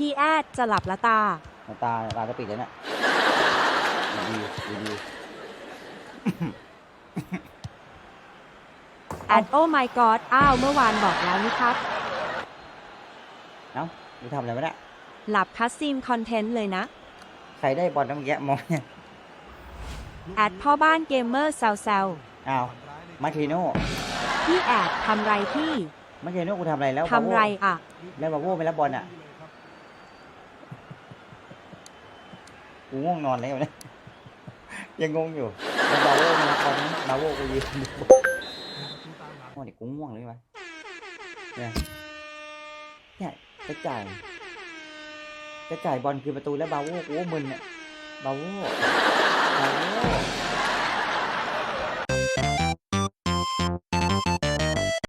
พี่แอดจะหลับละตาตาตาจะปิดแล้วเนี่ยดีดีดีแอดโอ้ my god อ้าวเมื่อวานบอกแล้วนี่ครับ เอ้าดูทำอะไรวะเนี่ยหลับคัสซีมคอนเทนต์เลยนะใครได้บอลน้ำแยะมองเนี่ยแอดพ่อบ้านเกมเมอร์แซวแซวอ้าวมาเทโน่พี่แอดทำไรพี่มาเทโน่กูทำอะไรแล้วทำไรอะ แล้วบาโว่ไปรับบอลอะ กูง่วงนอนแล้วเนี่ยยังงงอยู่แล้วบาโว่มารับบอลนะบาโวกูยืนดูโอ้กูง่วงเลยวะเนี่ยเนี่ยจะจ่ายจะจ่ายบอลคือประตูแล้วบาโวกูมึนเนี่ยบาโวบาโว